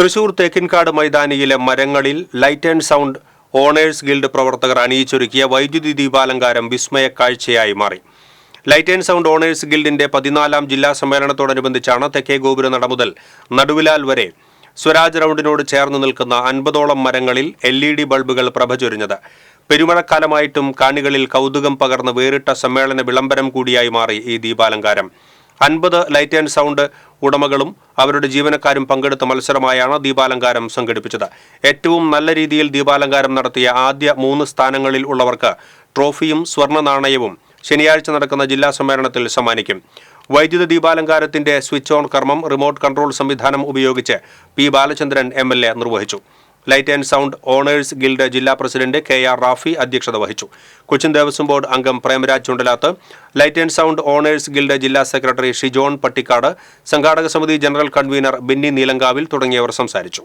തൃശൂർ തേക്കിൻകാട് മൈതാനിയിലെ മരങ്ങളിൽ Light and Sound Owners Guild പ്രവർത്തകർ അണിയിച്ചൊരുക്കിയ വൈദ്യുതി ദീപാലങ്കാരം വിസ്മയ കാഴ്ചയായി മാറി. ലൈറ്റ് ആൻഡ് സൗണ്ട് ഓണേഴ്സ് ഗിൽഡിന്റെ പതിനാലാം ജില്ലാ സമ്മേളനത്തോടനുബന്ധിച്ചാണ് തെക്കേ ഗോപുര നട മുതൽ നടുവിലാൽ വരെ സ്വരാജ് റൗണ്ടിനോട് ചേർന്ന് നിൽക്കുന്ന അൻപതോളം മരങ്ങളിൽ എൽ ഇ ഡി ബൾബുകൾ പ്രഭ ചൊരിഞ്ഞത് പെരുമഴക്കാലമായിട്ടും കാണികളിൽ കൗതുകം പകർന്ന് വേറിട്ട സമ്മേളന വിളംബരം കൂടിയായി മാറി ഈ ദീപാലങ്കാരം. അൻപത് ലൈറ്റ് ആൻഡ് സൗണ്ട് ഉടമകളും അവരുടെ ജീവനക്കാരും പങ്കെടുത്ത മത്സരമായാണ് ദീപാലങ്കാരം സംഘടിപ്പിച്ചത്. ഏറ്റവും നല്ല രീതിയിൽ ദീപാലങ്കാരം നടത്തിയ ആദ്യ മൂന്ന് സ്ഥാനങ്ങളിൽ ഉള്ളവർക്ക് ട്രോഫിയും സ്വർണ നാണയവും ശനിയാഴ്ച നടക്കുന്ന ജില്ലാ സമ്മേളനത്തിൽ സമ്മാനിക്കും. വൈദ്യുത ദീപാലങ്കാരത്തിന്റെ സ്വിച്ച് ഓൺ കർമ്മം റിമോട്ട് കൺട്രോൾ സംവിധാനം ഉപയോഗിച്ച് പി ബാലചന്ദ്രൻ എം നിർവഹിച്ചു. Light and Sound Owners Guild ജില്ലാ പ്രസിഡന്റ് കെ ആർ റാഫി അധ്യക്ഷത വഹിച്ചു. കൊച്ചിൻ ദേവസ്വം ബോർഡ് അംഗം Premaraj Chundalath Light and Sound Owners Guild ജില്ലാ സെക്രട്ടറി ഷിജോൺ പട്ടിക്കാട് സംഘാടക സമിതി ജനറൽ കൺവീനർ ബിന്നി നീലങ്കാവിൽ തുടങ്ങിയവർ സംസാരിച്ചു.